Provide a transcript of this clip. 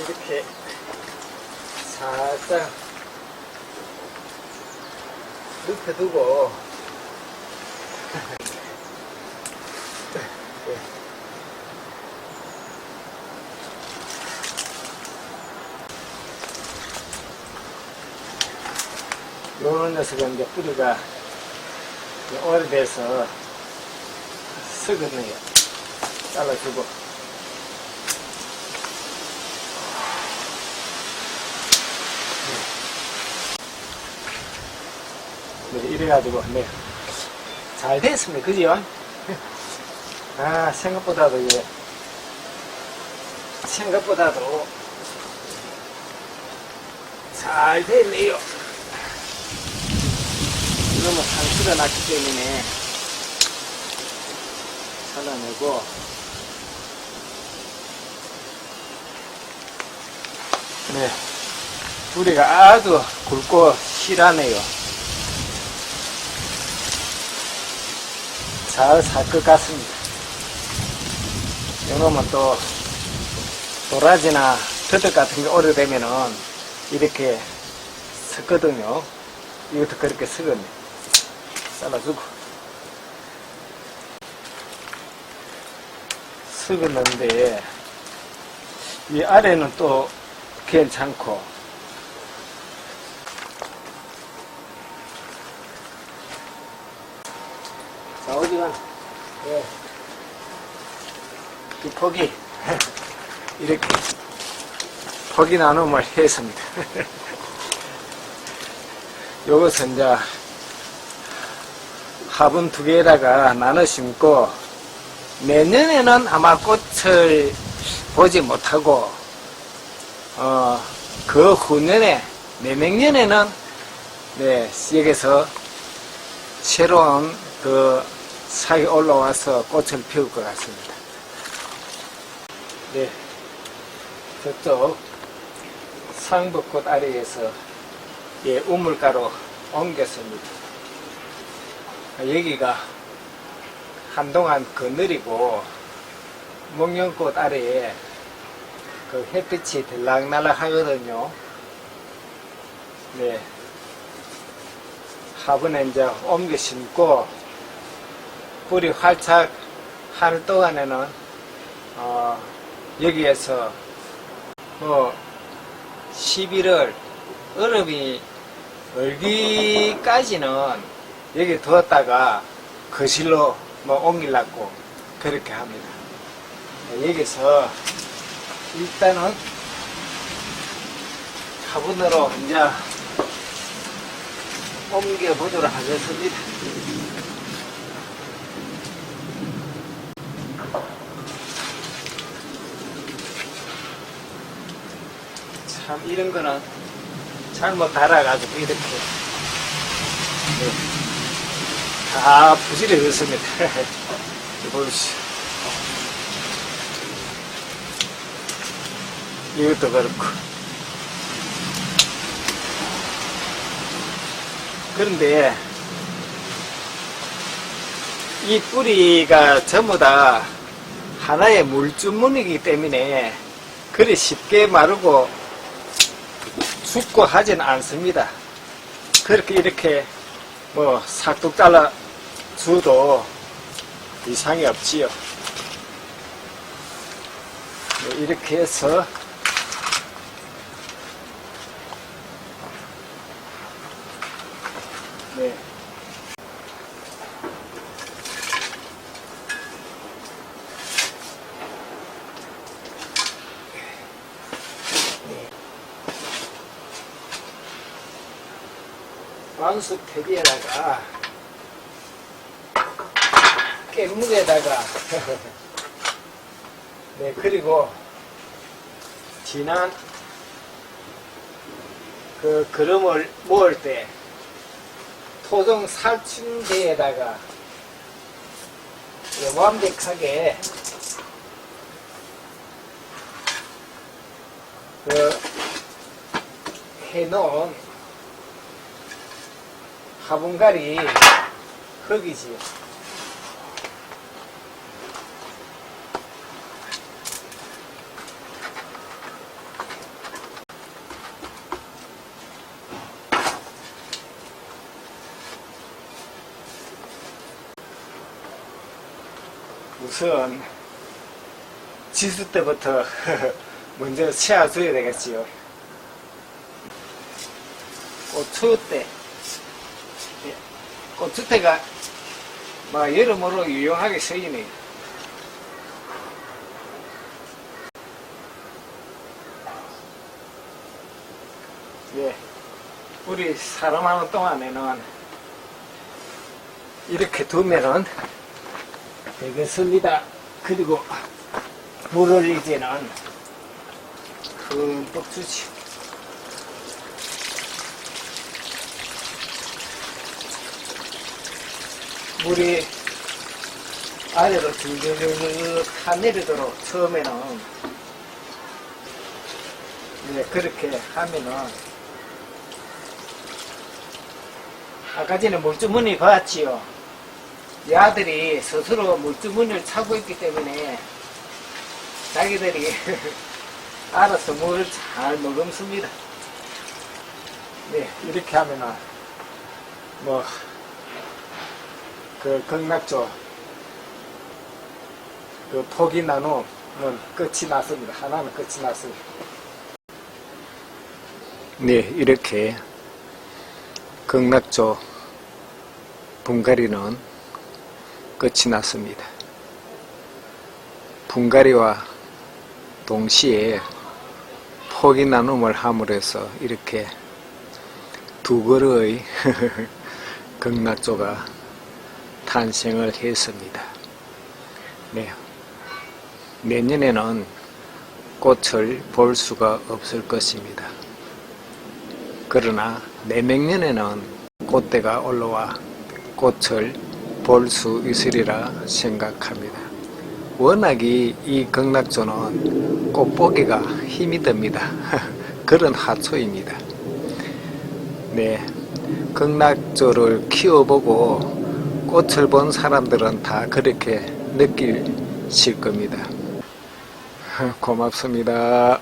이렇게 살짝 눕혀두고 요런 녀석은 이제 뿌리가 오래돼서 썩었네요. 잘라주고. 네, 이래가지고, 네. 잘 됐습니다. 그지요? 아, 생각보다도 이게, 생각보다도 잘 됐네요. 이놈은 상수가 났기 때문에 잘라내고 네 뿌리가 아주 굵고 실하네요 잘 살 것 같습니다. 이놈은 또 도라지나 터득 같은 게 오래되면은 이렇게 섞거든요. 이것도 그렇게 섞었네 잘라주고. 섞었는데 이 아래는 또 괜찮고 자 어디간 예. 이 포기. 이렇게. 포기 나눔을 했습니다. 요것은 이제 화분 두 개에다가 나눠 심고 내년에는 아마 꽃을 보지 못하고 어, 그 후년에 내명년에는 네, 여기서 새로운 그 사이 올라와서 꽃을 피울 것 같습니다. 네, 저쪽 상북꽃 아래에서 예, 우물가로 옮겼습니다. 여기가 한동안 그늘이고 목련꽃 아래에 그 햇빛이 들락날락 하거든요. 네. 화분에 이제 옮겨 심고 뿌리 활착 할 동안에는 어, 여기에서 뭐 11월 얼음이 얼기까지는 여기 두었다가 거실로 뭐 옮기려고 그렇게 합니다. 네, 여기서 일단은 화분으로 이제 옮겨 보도록 하겠습니다. 참 이런 거는 잘못 달아가지고 이렇게 네. 다 부지러졌습니다. 보십시오. 이것도 그렇고. 그런데 이 뿌리가 전부 다 하나의 물주머니이기 때문에 그리 쉽게 마르고 죽고 하진 않습니다. 그렇게 이렇게 뭐 삭둑 잘라 줘도 이상이 없지요. 네, 이렇게 해서 왕숙 대비에다가 깻묵에다가 네 그리고 진한 그 그름을 모을 때 토종 살충제에다가 예, 완벽하게 그 해놓은 화분갈이 흙이지. 우선 지수 때부터 먼저 채워줘야 되겠지요. 고추 때. 고추 때가 막 여러모로 유용하게 쓰이네. 예, 우리 사람 하는 동안에는 이렇게 두면은 되겠습니다. 그리고 물을 이제는 흠뻑 주지. 물이 아래로 줄줄줄 타내리도록 처음에는 네, 그렇게 하면은 아까 전에 물주머니 봤지요. 이 아들이 스스로 물주머니를 차고 있기 때문에 자기들이 알아서 물을 잘 머금습니다. 네, 이렇게 하면은 뭐, 그 극락조, 그 포기 나눔은 끝이 났습니다. 하나는 끝이 났습니다. 네, 이렇게 극락조 분갈이는 끝이 났습니다. 분갈이와 동시에 포기 나눔을 함으로 해서 이렇게 두 그루의 극락조가 탄생을 했습니다. 네. 내년에는 꽃을 볼 수가 없을 것입니다. 그러나 내명년에는 꽃대가 올라와 꽃을 볼 수 있으리라 생각합니다. 워낙이 이 극락조는 꽃보기가 힘이 듭니다. 그런 하초입니다. 네, 극락조를 키워보고 꽃을 본 사람들은 다 그렇게 느끼실 겁니다. 고맙습니다.